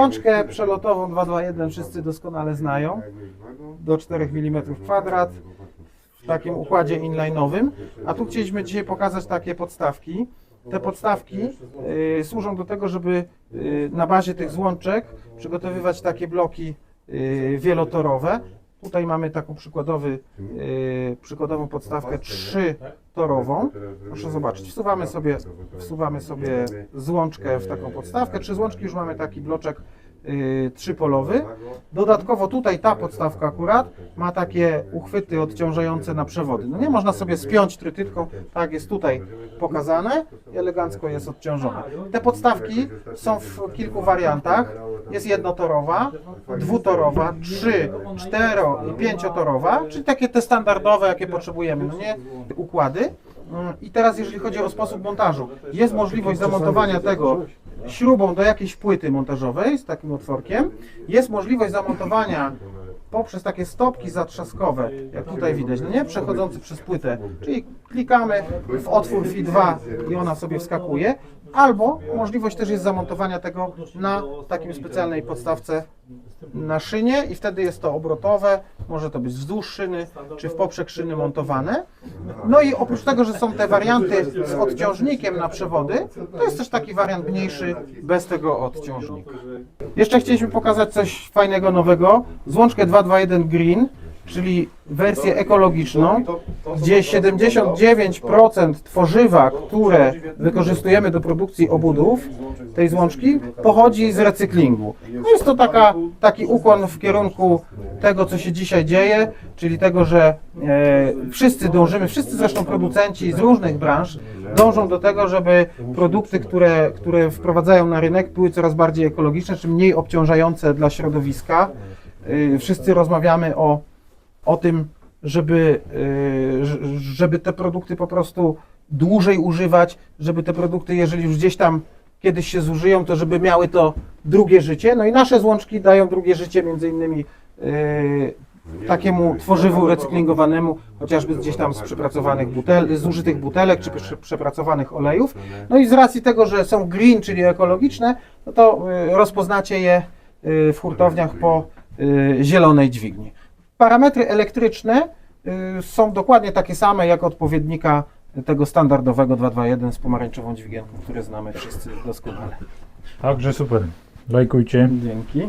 Łączkę przelotową 221 wszyscy doskonale znają. Do 4 mm kwadrat w takim układzie inline'owym. A tu chcieliśmy dzisiaj pokazać takie podstawki. Te podstawki y, służą do tego, żeby y, na bazie tych złączek przygotowywać takie bloki y, wielotorowe. Tutaj mamy taką przykładowy, y, przykładową podstawkę trzytorową. Proszę zobaczyć, wsuwamy sobie, wsuwamy sobie złączkę w taką podstawkę. Trzy złączki już mamy taki bloczek trzypolowy. Dodatkowo tutaj ta podstawka akurat ma takie uchwyty odciążające na przewody. No nie można sobie spiąć trytytką, tak jest tutaj pokazane elegancko jest odciążone. Te podstawki są w kilku wariantach. Jest jednotorowa, dwutorowa, trzy, cztero i pięciotorowa, czyli takie te standardowe, jakie potrzebujemy, no nie? Układy. Mm, I teraz jeżeli chodzi o sposób montażu, jest możliwość zamontowania tego śrubą do jakiejś płyty montażowej z takim otworkiem. Jest możliwość zamontowania poprzez takie stopki zatrzaskowe, jak tutaj widać, no nie? Przechodzące przez płytę. Czyli klikamy w otwór FI2 i ona sobie wskakuje. Albo możliwość też jest zamontowania tego na takim specjalnej podstawce na szynie i wtedy jest to obrotowe, może to być wzdłuż szyny czy w poprzek szyny montowane. No i oprócz tego, że są te warianty z odciążnikiem na przewody, to jest też taki wariant mniejszy bez tego odciążnika. Jeszcze chcieliśmy pokazać coś fajnego, nowego. Złączkę 221 Green, czyli wersję ekologiczną, gdzie 79% tworzywa, które wykorzystujemy do produkcji obudów tej złączki, pochodzi z recyklingu. No jest to taka, taki ukłon w kierunku tego, co się dzisiaj dzieje, czyli tego, że e, wszyscy dążymy, wszyscy zresztą producenci z różnych branż dążą do tego, żeby produkty, które, które wprowadzają na rynek, były coraz bardziej ekologiczne, czy mniej obciążające dla środowiska. E, wszyscy rozmawiamy o o tym, żeby, y, żeby te produkty po prostu dłużej używać, żeby te produkty, jeżeli już gdzieś tam kiedyś się zużyją, to żeby miały to drugie życie. No i nasze złączki dają drugie życie między innymi y, takiemu tworzywu recyklingowanemu, chociażby gdzieś tam z przepracowanych butel, zużytych butelek czy prze- przepracowanych olejów. No i z racji tego, że są green, czyli ekologiczne, no to y, rozpoznacie je w hurtowniach po zielonej dźwigni. Parametry elektryczne y, są dokładnie takie same jak odpowiednika tego standardowego 221 z pomarańczową dźwigienką, które znamy wszyscy doskonale. Także super. Lajkujcie. Dzięki.